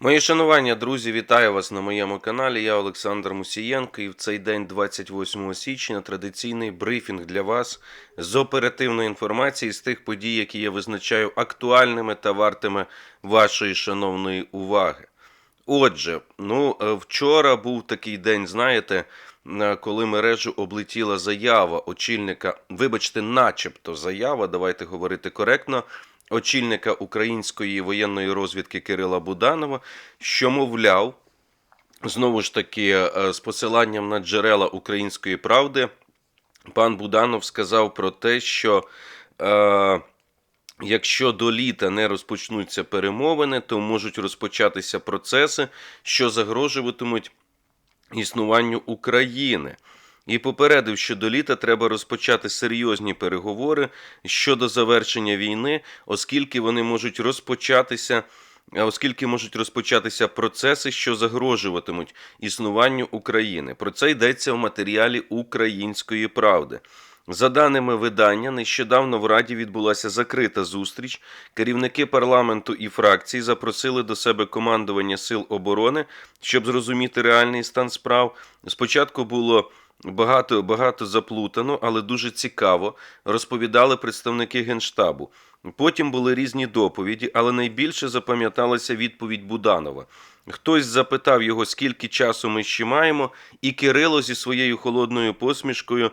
Мої шанування, друзі, вітаю вас на моєму каналі. Я Олександр Мусієнко, і в цей день, 28 січня, традиційний брифінг для вас з оперативної інформації з тих подій, які я визначаю актуальними та вартими вашої шановної уваги. Отже, ну е, вчора був такий день, знаєте, е, коли мережу облетіла заява очільника, вибачте, начебто заява, давайте говорити коректно, очільника української воєнної розвідки Кирила Буданова, що мовляв, знову ж таки, е, з посиланням на джерела української правди, пан Буданов сказав про те, що. Е, Якщо до літа не розпочнуться перемовини, то можуть розпочатися процеси, що загрожуватимуть існуванню України. І попередив, що до літа треба розпочати серйозні переговори щодо завершення війни, оскільки вони можуть розпочатися. Оскільки можуть розпочатися процеси, що загрожуватимуть існуванню України, про це йдеться в матеріалі Української правди. За даними видання, нещодавно в Раді відбулася закрита зустріч. Керівники парламенту і фракцій запросили до себе командування сил оборони, щоб зрозуміти реальний стан справ. Спочатку було багато багато заплутано, але дуже цікаво. Розповідали представники генштабу. Потім були різні доповіді, але найбільше запам'яталася відповідь Буданова. Хтось запитав його, скільки часу ми ще маємо, і Кирило зі своєю холодною посмішкою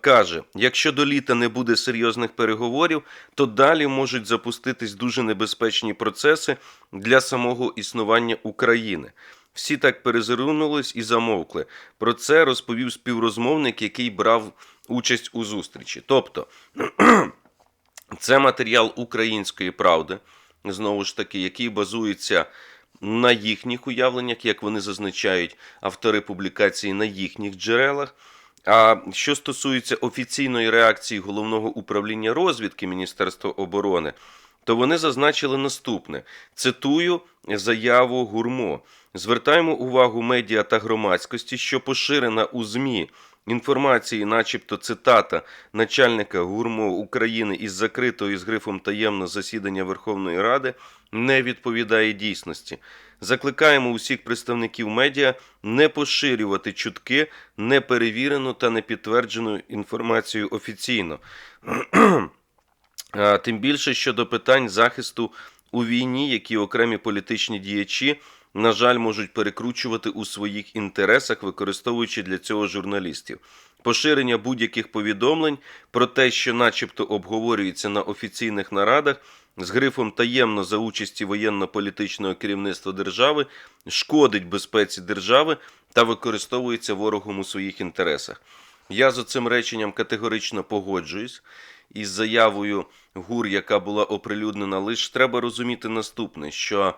каже: якщо до літа не буде серйозних переговорів, то далі можуть запуститись дуже небезпечні процеси для самого існування України. Всі так перезирнулись і замовкли. Про це розповів співрозмовник, який брав участь у зустрічі. Тобто, це матеріал української правди, знову ж таки, який базується на їхніх уявленнях, як вони зазначають автори публікації на їхніх джерелах. А що стосується офіційної реакції головного управління розвідки Міністерства оборони, то вони зазначили наступне: цитую заяву Гурмо. Звертаємо увагу медіа та громадськості, що поширена у ЗМІ інформації, начебто цитата начальника ГУРМО України із закритого із грифом таємно засідання Верховної Ради, не відповідає дійсності. Закликаємо усіх представників медіа не поширювати чутки неперевірену та непідтверджену інформацію офіційно. Тим більше щодо питань захисту у війні, які окремі політичні діячі, на жаль, можуть перекручувати у своїх інтересах, використовуючи для цього журналістів. Поширення будь-яких повідомлень про те, що, начебто, обговорюється на офіційних нарадах з грифом таємно за участі воєнно-політичного керівництва держави, шкодить безпеці держави та використовується ворогом у своїх інтересах. Я з цим реченням категорично погоджуюсь із заявою ГУР, яка була оприлюднена, лише треба розуміти наступне, що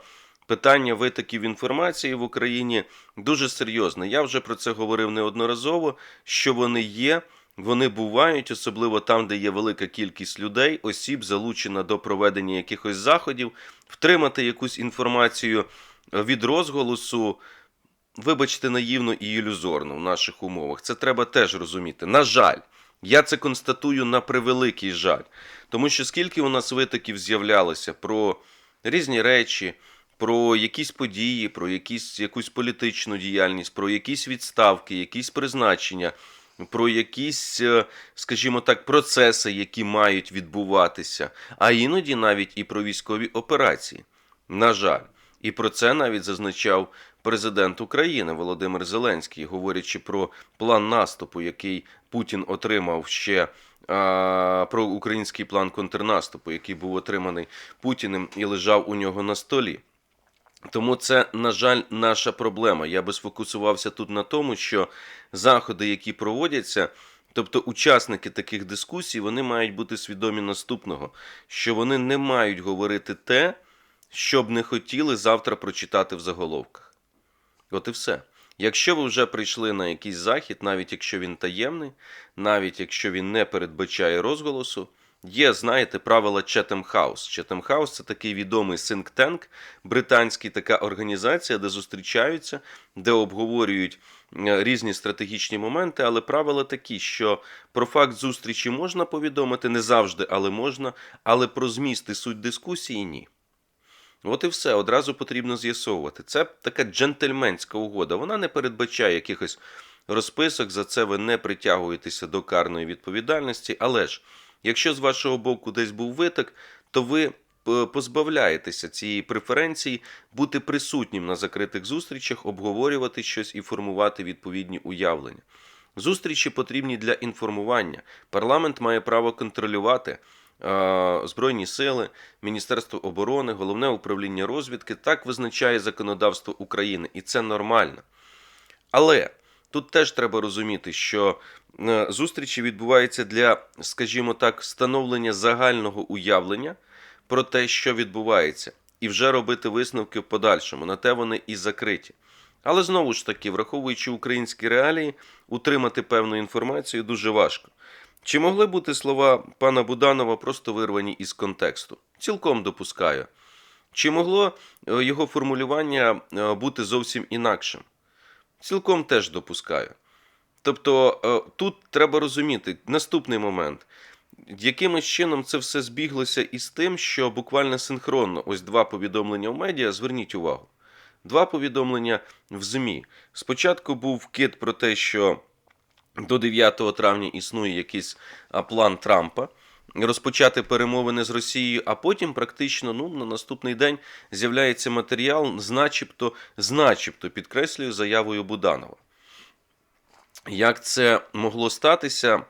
питання витоків інформації в Україні дуже серйозне. Я вже про це говорив неодноразово, що вони є. Вони бувають, особливо там, де є велика кількість людей, осіб, залучена до проведення якихось заходів, втримати якусь інформацію від розголосу, вибачте, наївно і ілюзорно в наших умовах. Це треба теж розуміти. На жаль, я це констатую на превеликий жаль. Тому що скільки у нас витоків з'являлося про різні речі, про якісь події, про якісь, якусь політичну діяльність, про якісь відставки, якісь призначення, про якісь, е, скажімо так, процеси, які мають відбуватися, а іноді навіть і про військові операції. На жаль, і про це навіть зазначав президент України Володимир Зеленський, говорячи про план наступу, який Путін отримав ще. Про український план контрнаступу, який був отриманий Путіним і лежав у нього на столі. Тому це, на жаль, наша проблема. Я би сфокусувався тут на тому, що заходи, які проводяться, тобто учасники таких дискусій, вони мають бути свідомі наступного, що вони не мають говорити те, що б не хотіли завтра прочитати в заголовках. От і все. Якщо ви вже прийшли на якийсь захід, навіть якщо він таємний, навіть якщо він не передбачає розголосу, є, знаєте, правила Chatham House. Chatham House – це такий відомий think tank, британський така організація, де зустрічаються, де обговорюють різні стратегічні моменти, але правила такі, що про факт зустрічі можна повідомити не завжди, але можна, але про зміст і суть дискусії ні. От і все, одразу потрібно з'ясовувати. Це така джентльменська угода. Вона не передбачає якихось розписок, за це ви не притягуєтеся до карної відповідальності. Але ж, якщо з вашого боку десь був виток, то ви е, позбавляєтеся цієї преференції бути присутнім на закритих зустрічах, обговорювати щось і формувати відповідні уявлення. Зустрічі потрібні для інформування. Парламент має право контролювати е, Збройні сили, Міністерство оборони, головне управління розвідки. Так визначає законодавство України, і це нормально. Але тут теж треба розуміти, що зустрічі відбуваються для, скажімо так, встановлення загального уявлення про те, що відбувається, і вже робити висновки в подальшому. На те вони і закриті. Але знову ж таки, враховуючи українські реалії, утримати певну інформацію дуже важко. Чи могли бути слова пана Буданова просто вирвані із контексту? Цілком допускаю. Чи могло е, його формулювання е, бути зовсім інакшим? Цілком теж допускаю. Тобто е, тут треба розуміти наступний момент. Якимось чином це все збіглося із тим, що буквально синхронно ось два повідомлення в медіа. Зверніть увагу. Два повідомлення в ЗМІ. Спочатку був вкид про те, що до 9 травня існує якийсь план Трампа розпочати перемовини з Росією, а потім практично ну, на наступний день з'являється матеріал з начебто, начебто підкреслюю заявою Буданова. Як це могло статися?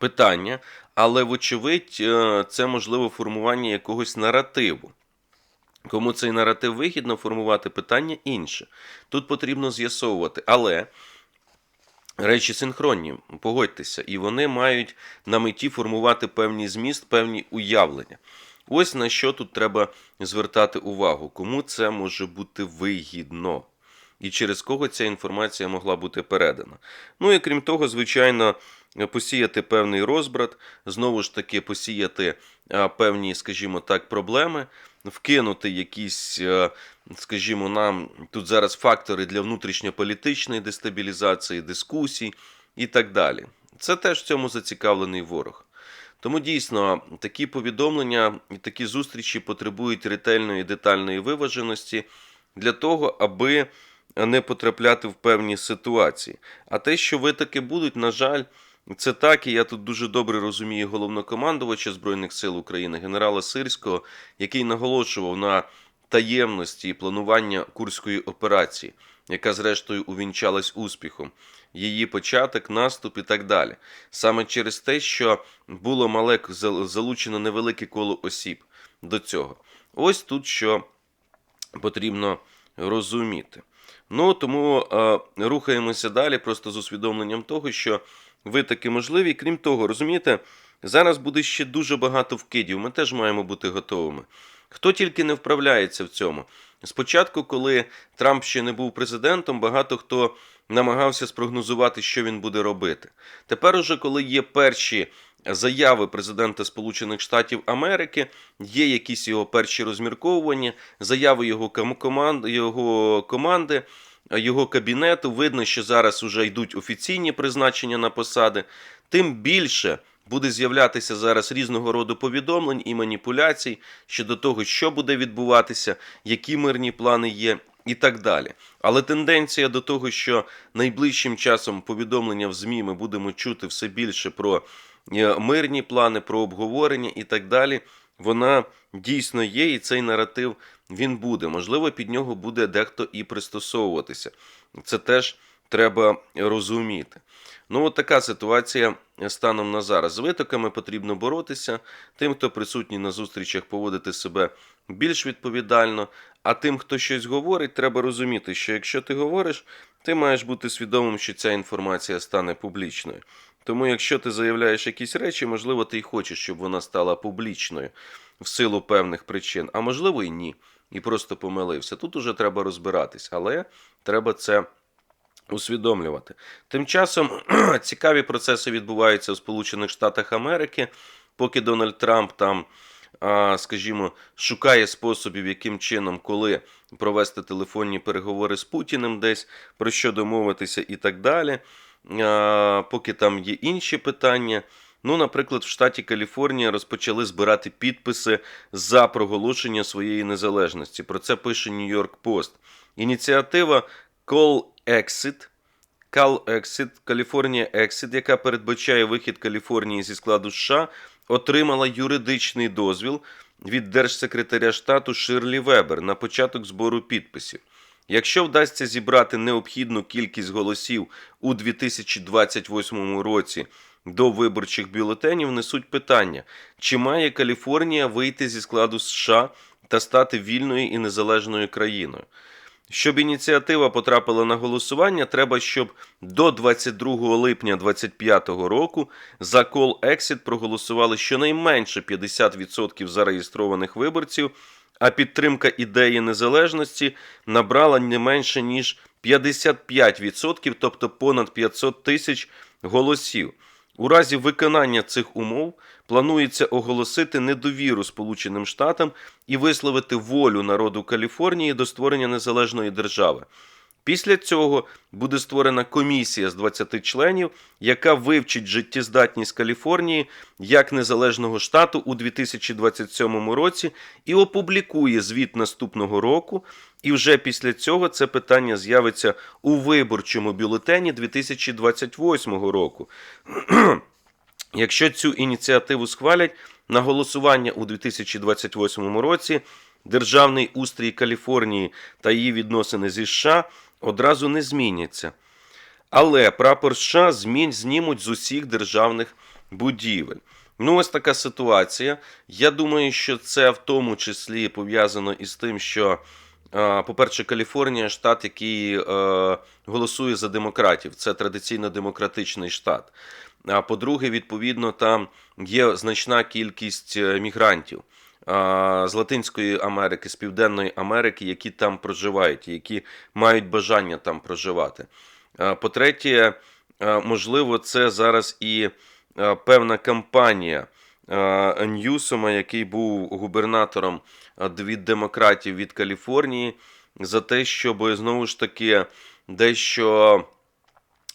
Питання, але вочевидь, е, це можливо формування якогось наративу. Кому цей наратив вигідно формувати питання інше. Тут потрібно з'ясовувати, але речі синхронні, погодьтеся, і вони мають на меті формувати певний зміст, певні уявлення. Ось на що тут треба звертати увагу, кому це може бути вигідно. І через кого ця інформація могла бути передана. Ну і крім того, звичайно, посіяти певний розбрат, знову ж таки, посіяти певні, скажімо так, проблеми, вкинути якісь, е, скажімо, нам тут зараз фактори для внутрішньополітичної дестабілізації, дискусій і так далі. Це теж в цьому зацікавлений ворог. Тому дійсно такі повідомлення і такі зустрічі потребують ретельної детальної виваженості для того, аби не потрапляти в певні ситуації. А те, що ви таки будуть, на жаль, це так, і я тут дуже добре розумію головнокомандувача Збройних сил України, генерала Сирського, який наголошував на таємності і планування курської операції, яка зрештою увінчалась успіхом, її початок, наступ і так далі. Саме через те, що було мале залучено невелике коло осіб до цього. Ось тут що потрібно розуміти. Ну тому е, рухаємося далі, просто з усвідомленням того, що ви таки можливі. Крім того, розумієте, зараз буде ще дуже багато вкидів. Ми теж маємо бути готовими. Хто тільки не вправляється в цьому. Спочатку, коли Трамп ще не був президентом, багато хто намагався спрогнозувати, що він буде робити. Тепер, уже коли є перші заяви президента Сполучених Штатів Америки, є якісь його перші розмірковування, заяви його команди, його команди. Його кабінету видно, що зараз вже йдуть офіційні призначення на посади, тим більше буде з'являтися зараз різного роду повідомлень і маніпуляцій щодо того, що буде відбуватися, які мирні плани є, і так далі. Але тенденція до того, що найближчим часом повідомлення в ЗМІ ми будемо чути все більше про е, мирні плани, про обговорення і так далі, вона дійсно є, і цей наратив він буде. Можливо, під нього буде дехто і пристосовуватися. Це теж треба розуміти. Ну, от така ситуація станом на зараз. З витоками потрібно боротися. Тим, хто присутній на зустрічах, поводити себе більш відповідально. А тим, хто щось говорить, треба розуміти, що якщо ти говориш, ти маєш бути свідомим, що ця інформація стане публічною. Тому, якщо ти заявляєш якісь речі, можливо, ти й хочеш, щоб вона стала публічною в силу певних причин, а можливо і ні. І просто помилився. Тут уже треба розбиратись, але треба це усвідомлювати. Тим часом цікаві процеси відбуваються у Сполучених Штатах Америки, поки Дональд Трамп там, скажімо, шукає способів, яким чином, коли провести телефонні переговори з Путіним, десь про що домовитися і так далі. Поки там є інші питання. Ну, наприклад, в штаті Каліфорнія розпочали збирати підписи за проголошення своєї незалежності. Про це пише York Post. Ініціатива Call Exit. Call Exit, California Exit, яка передбачає вихід Каліфорнії зі складу США, отримала юридичний дозвіл від держсекретаря штату Ширлі Вебер на початок збору підписів. Якщо вдасться зібрати необхідну кількість голосів у 2028 році до виборчих бюлетенів, несуть питання, чи має Каліфорнія вийти зі складу США та стати вільною і незалежною країною. Щоб ініціатива потрапила на голосування, треба, щоб до 22 липня 2025 року за Exit проголосували щонайменше 50% зареєстрованих виборців, а підтримка ідеї незалежності набрала не менше ніж 55%, тобто понад 500 тисяч голосів. У разі виконання цих умов планується оголосити недовіру Сполученим Штатам і висловити волю народу Каліфорнії до створення незалежної держави. Після цього буде створена комісія з 20 членів, яка вивчить життєздатність Каліфорнії як незалежного штату у 2027 році і опублікує звіт наступного року. І вже після цього це питання з'явиться у виборчому бюлетені 2028 року. Якщо цю ініціативу схвалять на голосування у 2028 році, державний устрій Каліфорнії та її відносини зі США одразу не зміняться. Але прапор США змін знімуть з усіх державних будівель. Ну, ось така ситуація. Я думаю, що це в тому числі пов'язано із тим, що, по-перше, Каліфорнія штат, який е, голосує за демократів. Це традиційно демократичний штат. А по-друге, відповідно, там є значна кількість е, мігрантів з Латинської Америки, з Південної Америки, які там проживають, які мають бажання там проживати. По-третє, можливо, це зараз і певна кампанія Ньюсома, який був губернатором від демократів від Каліфорнії, за те, щоб знову ж таки дещо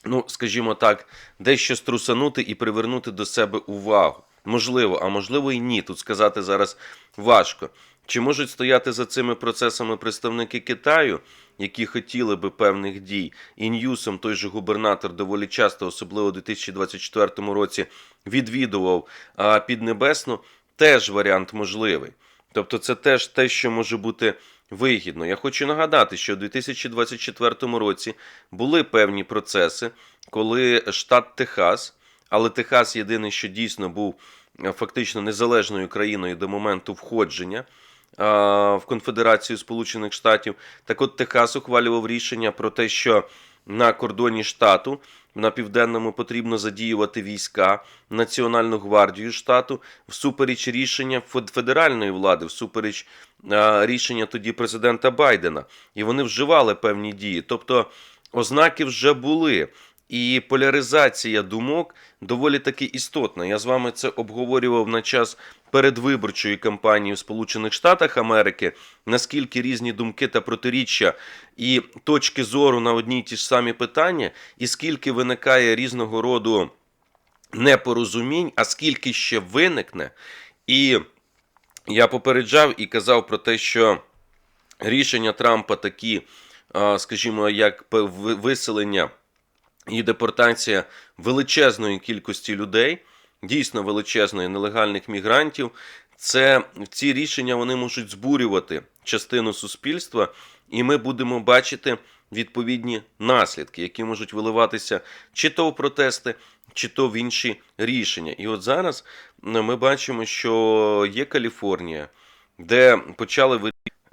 ну, скажімо так, дещо струсанути і привернути до себе увагу. Можливо, а можливо і ні. Тут сказати зараз важко. Чи можуть стояти за цими процесами представники Китаю, які хотіли би певних дій? І Ньюсом, той же губернатор, доволі часто, особливо у 2024 році, відвідував а, Піднебесну, теж варіант можливий. Тобто, це теж те, що може бути вигідно. Я хочу нагадати, що у 2024 році були певні процеси, коли штат Техас, але Техас єдиний, що дійсно був е, фактично незалежною країною до моменту входження в Конфедерацію Сполучених Штатів. Так от Техас ухвалював рішення про те, що на кордоні штату на південному потрібно задіювати війська, Національну гвардію штату всупереч рішення федеральної влади, всупереч рішення тоді президента Байдена. І вони вживали певні дії. Тобто ознаки вже були. І поляризація думок доволі таки істотна. Я з вами це обговорював на час передвиборчої кампанії в Сполучених Штатах Америки, наскільки різні думки та протиріччя і точки зору на одні й ті ж самі питання, і скільки виникає різного роду непорозумінь, а скільки ще виникне. І я попереджав і казав про те, що рішення Трампа такі, скажімо, як виселення і депортація величезної кількості людей, дійсно величезної нелегальних мігрантів. Це ці рішення вони можуть збурювати частину суспільства, і ми будемо бачити відповідні наслідки, які можуть виливатися чи то в протести, чи то в інші рішення. І от зараз ми бачимо, що є Каліфорнія, де почали.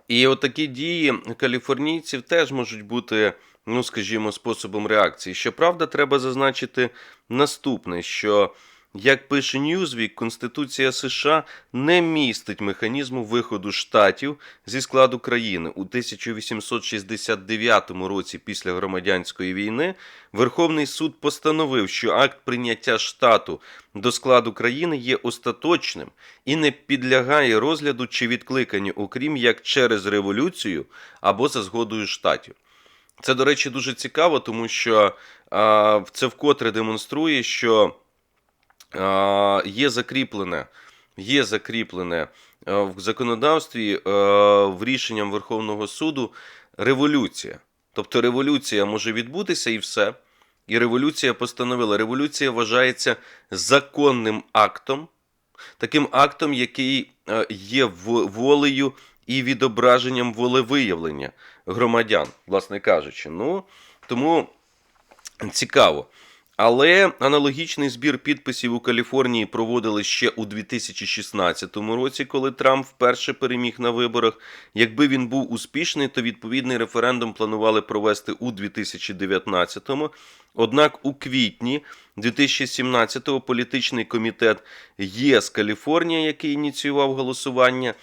І отакі дії каліфорнійців теж можуть бути, ну скажімо, способом реакції. Щоправда, треба зазначити наступне: що, як пише Newsweek, Конституція США не містить механізму виходу штатів зі складу країни. У 1869 році, після громадянської війни, Верховний суд постановив, що акт прийняття штату до складу країни є остаточним і не підлягає розгляду чи відкликанню, окрім як через революцію або за згодою штатів. Це, до речі, дуже цікаво, тому що а, це вкотре демонструє, що а, є закріплене, є закріплене в законодавстві в рішенням Верховного суду революція. Тобто революція може відбутися і все. І революція постановила. Революція вважається законним актом, таким актом, який є волею і відображенням волевиявлення громадян, власне кажучи. Ну, тому цікаво. Але аналогічний збір підписів у Каліфорнії проводили ще у 2016 році, коли Трамп вперше переміг на виборах. Якби він був успішний, то відповідний референдум планували провести у 2019-му. Однак у квітні 2017-го політичний комітет ЄС Каліфорнія, який ініціював голосування,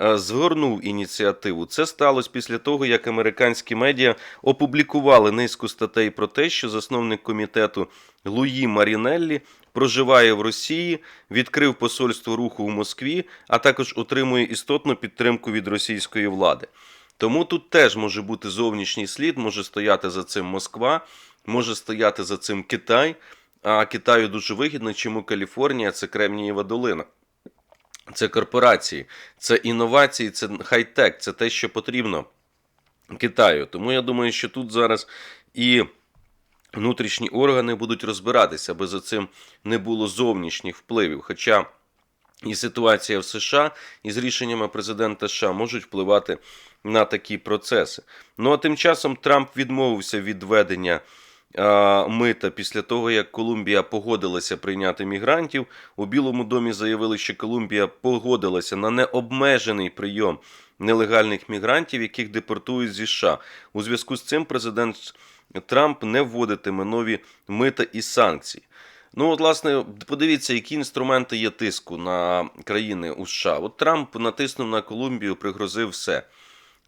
згорнув ініціативу. Це сталося після того, як американські медіа опублікували низку статей про те, що засновник комітету Луї Марінеллі проживає в Росії, відкрив посольство руху в Москві, а також отримує істотну підтримку від російської влади. Тому тут теж може бути зовнішній слід, може стояти за цим Москва, може стояти за цим Китай. А Китаю дуже вигідно, чому Каліфорнія це Кремнієва долина. Це корпорації, це інновації, це хай-тек, це те, що потрібно Китаю. Тому я думаю, що тут зараз і внутрішні органи будуть розбиратися, аби за цим не було зовнішніх впливів. Хоча і ситуація в США, і з рішеннями президента США можуть впливати на такі процеси. Ну а тим часом Трамп відмовився від введення а, мита після того, як Колумбія погодилася прийняти мігрантів. У Білому домі заявили, що Колумбія погодилася на необмежений прийом нелегальних мігрантів, яких депортують зі США. У зв'язку з цим президент Трамп не вводитиме нові мита і санкції. Ну, от, власне, подивіться, які інструменти є тиску на країни у США. От Трамп натиснув на Колумбію, пригрозив все.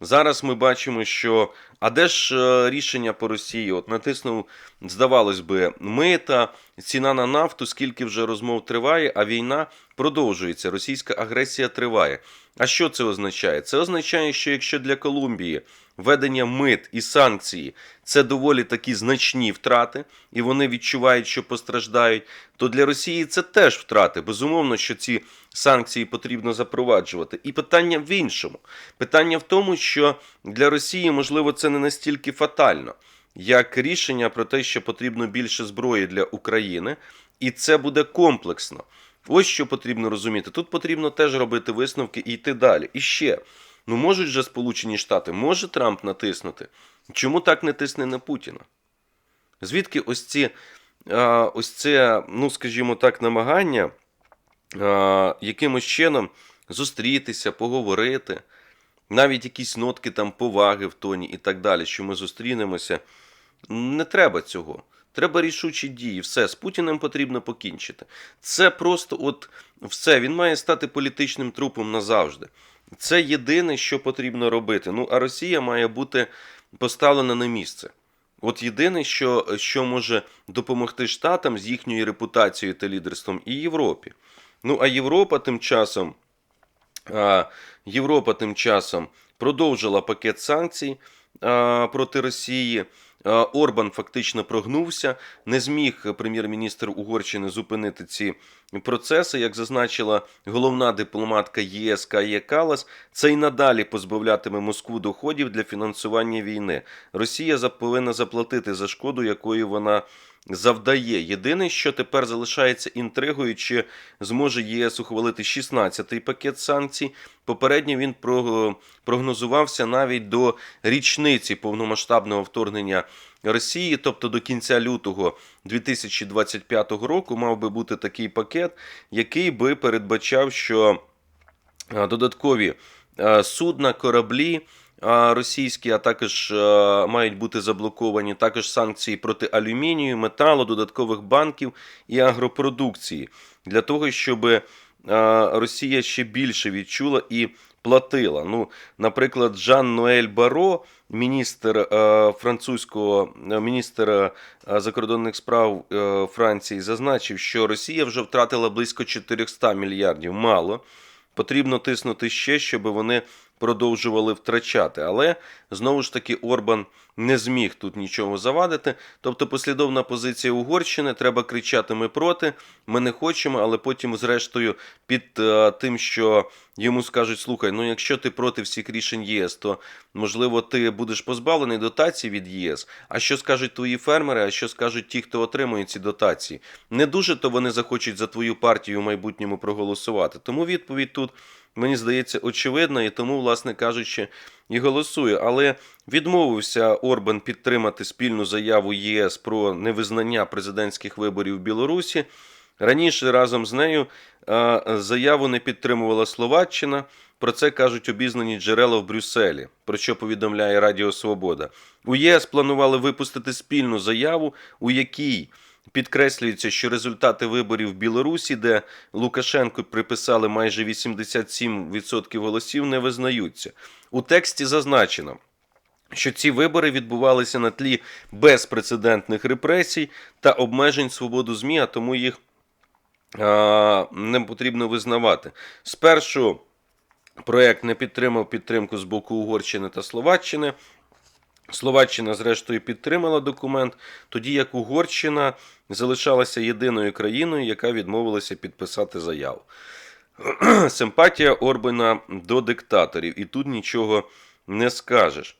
Зараз ми бачимо, що а де ж е, рішення по Росії? От натиснув, здавалось би, мита, ціна на нафту, скільки вже розмов триває, а війна продовжується. Російська агресія триває. А що це означає? Це означає, що якщо для Колумбії введення мит і санкції це доволі такі значні втрати, і вони відчувають, що постраждають, то для Росії це теж втрати. Безумовно, що ці санкції потрібно запроваджувати. І питання в іншому. Питання в тому, що для Росії, можливо, це не настільки фатально, як рішення про те, що потрібно більше зброї для України, і це буде комплексно. Ось що потрібно розуміти. Тут потрібно теж робити висновки і йти далі. І ще. Ну можуть же Сполучені Штати, може Трамп натиснути? Чому так не тисне на Путіна? Звідки ось ці, ось це, ну скажімо так, намагання якимось чином зустрітися, поговорити, навіть якісь нотки там поваги в тоні і так далі, що ми зустрінемося. Не треба цього. Треба рішучі дії. Все, з Путіним потрібно покінчити. Це просто от все. Він має стати політичним трупом назавжди. Це єдине, що потрібно робити. Ну, а Росія має бути поставлена на місце. От єдине, що, що може допомогти Штатам з їхньою репутацією та лідерством і Європі. Ну, а Європа тим часом, Європа тим часом продовжила пакет санкцій проти Росії. Орбан фактично прогнувся, не зміг прем'єр-міністр Угорщини зупинити ці процеси. Як зазначила головна дипломатка ЄС Кає Калас, це й надалі позбавлятиме Москву доходів для фінансування війни. Росія повинна заплатити за шкоду, якою вона завдає. Єдине, що тепер залишається інтригою, чи зможе ЄС ухвалити 16-й пакет санкцій. Попередньо він прогнозувався навіть до річниці повномасштабного вторгнення Росії, тобто до кінця лютого 2025 року, мав би бути такий пакет, який би передбачав, що додаткові судна, кораблі російські, а також мають бути заблоковані також санкції проти алюмінію, металу, додаткових банків і агропродукції для того, щоб Росія ще більше відчула і платила. Ну, наприклад, Жан Ноель Баро, міністр е, французького е, міністр е, закордонних справ е, Франції, зазначив, що Росія вже втратила близько 400 мільярдів. Мало. Потрібно тиснути ще, щоб вони продовжували втрачати. Але знову ж таки Орбан не зміг тут нічого завадити. Тобто послідовна позиція Угорщини треба кричати ми проти, ми не хочемо, але потім, зрештою, під е, тим, що йому скажуть: слухай, ну якщо ти проти всіх рішень ЄС, то можливо ти будеш позбавлений дотацій від ЄС. А що скажуть твої фермери? А що скажуть ті, хто отримує ці дотації? Не дуже то вони захочуть за твою партію в майбутньому проголосувати. Тому відповідь тут. Мені здається, очевидна, і тому, власне кажучи, і голосує. Але відмовився Орбан підтримати спільну заяву ЄС про невизнання президентських виборів в Білорусі. Раніше разом з нею заяву не підтримувала Словаччина. Про це кажуть обізнані джерела в Брюсселі, про що повідомляє Радіо Свобода. У ЄС планували випустити спільну заяву, у якій підкреслюється, що результати виборів в Білорусі, де Лукашенку приписали майже 87% голосів, не визнаються. У тексті зазначено. Що ці вибори відбувалися на тлі безпрецедентних репресій та обмежень свободу ЗМІ, а тому їх а, не потрібно визнавати. Спершу проект не підтримав підтримку з боку Угорщини та Словаччини. Словаччина, зрештою, підтримала документ, тоді як Угорщина залишалася єдиною країною, яка відмовилася підписати заяву. Симпатія Орбана до диктаторів, і тут нічого не скажеш.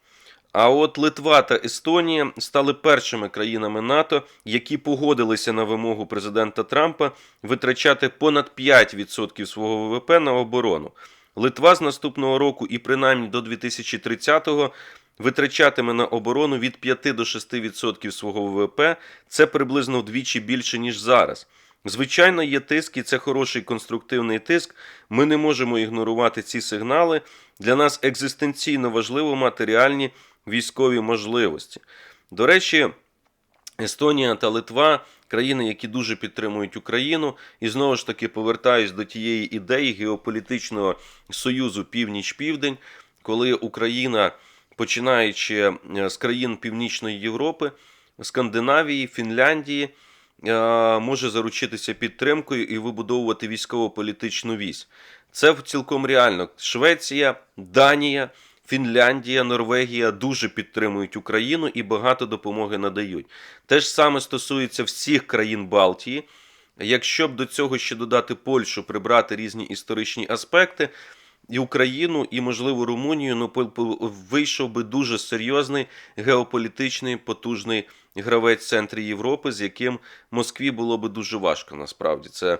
А от Литва та Естонія стали першими країнами НАТО, які погодилися на вимогу президента Трампа витрачати понад 5% свого ВВП на оборону. Литва з наступного року і принаймні до 2030-го витрачатиме на оборону від 5 до 6% свого ВВП. Це приблизно вдвічі більше, ніж зараз. Звичайно, є тиск, і це хороший конструктивний тиск. Ми не можемо ігнорувати ці сигнали. Для нас екзистенційно важливо мати реальні військові можливості. До речі, Естонія та Литва країни, які дуже підтримують Україну, і знову ж таки повертаюсь до тієї ідеї геополітичного союзу Північ-Південь, коли Україна, починаючи е, з країн Північної Європи, Скандинавії, Фінляндії, е, може заручитися підтримкою і вибудовувати військово-політичну вісь. Це цілком реально. Швеція, Данія. Фінляндія, Норвегія дуже підтримують Україну і багато допомоги надають. Те ж саме стосується всіх країн Балтії. Якщо б до цього ще додати Польщу, прибрати різні історичні аспекти, і Україну, і, можливо, Румунію, ну вийшов би дуже серйозний геополітичний потужний гравець в центрі Європи, з яким Москві було би дуже важко. Насправді це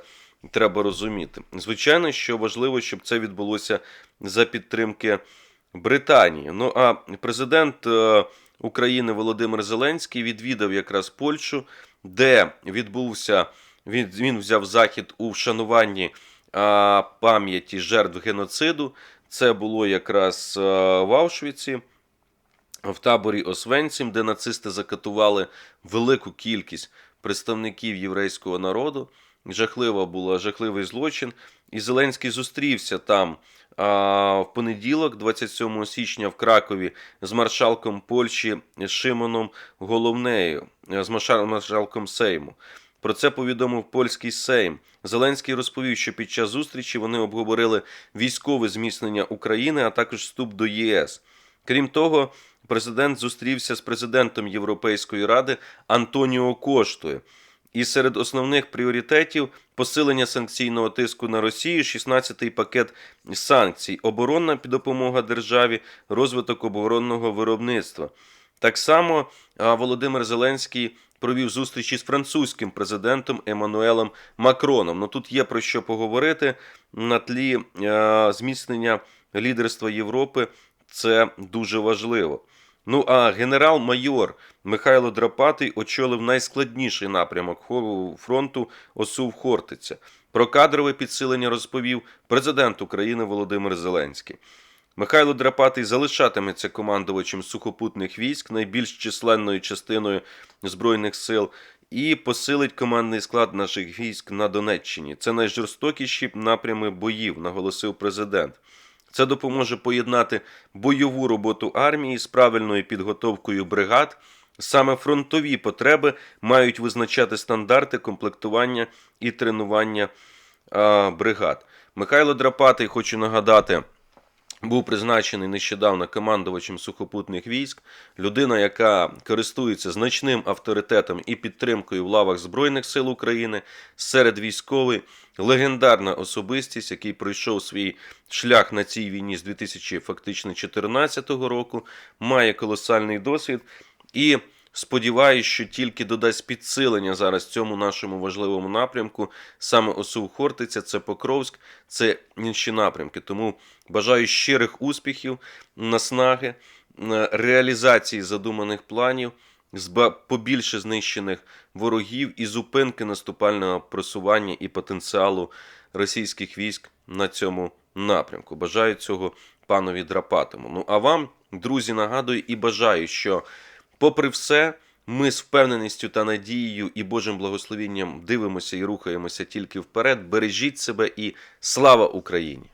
треба розуміти. Звичайно, що важливо, щоб це відбулося за підтримки. Британії. Ну а президент е, України Володимир Зеленський відвідав якраз Польщу, де відбувся він, він взяв захід у вшануванні пам'яті жертв геноциду. Це було якраз в Аушвіці, в таборі Освенцім, де нацисти закатували велику кількість представників єврейського народу. Жахлива була жахливий злочин. І Зеленський зустрівся там а, в понеділок, 27 січня, в Кракові, з маршалком Польщі Шимоном Головнею, з маршалком Сейму. Про це повідомив польський Сейм. Зеленський розповів, що під час зустрічі вони обговорили військове зміцнення України, а також вступ до ЄС. Крім того, президент зустрівся з президентом Європейської ради Антоніо Коштою. І серед основних пріоритетів посилення санкційного тиску на Росію, 16-й пакет санкцій, оборонна допомога державі, розвиток оборонного виробництва. Так само Володимир Зеленський провів зустрічі з французьким президентом Еммануелем Макроном. Ну тут є про що поговорити на тлі зміцнення лідерства Європи. Це дуже важливо. Ну а генерал-майор Михайло Драпатий очолив найскладніший напрямок фронту Осув Хортиця. Про кадрове підсилення розповів президент України Володимир Зеленський. Михайло Драпатий залишатиметься командувачем сухопутних військ, найбільш численною частиною збройних сил, і посилить командний склад наших військ на Донеччині. Це найжорстокіші напрями боїв, наголосив президент. Це допоможе поєднати бойову роботу армії з правильною підготовкою бригад. Саме фронтові потреби мають визначати стандарти комплектування і тренування а, бригад. Михайло Драпатий, хочу нагадати, був призначений нещодавно командувачем сухопутних військ, людина, яка користується значним авторитетом і підтримкою в лавах Збройних сил України серед військових, легендарна особистість, який пройшов свій шлях на цій війні з 2014 року, має колосальний досвід і. Сподіваюсь, що тільки додасть підсилення зараз цьому нашому важливому напрямку. Саме ОСУ Хортиця, це Покровськ, це інші напрямки. Тому бажаю щирих успіхів, наснаги, е, реалізації задуманих планів, побільше знищених ворогів і зупинки наступального просування і потенціалу російських військ на цьому напрямку. Бажаю цього панові Драпатому. Ну а вам, друзі, нагадую і бажаю, що. Попри все, ми з впевненістю та надією і Божим благословінням дивимося і рухаємося тільки вперед. Бережіть себе і слава Україні!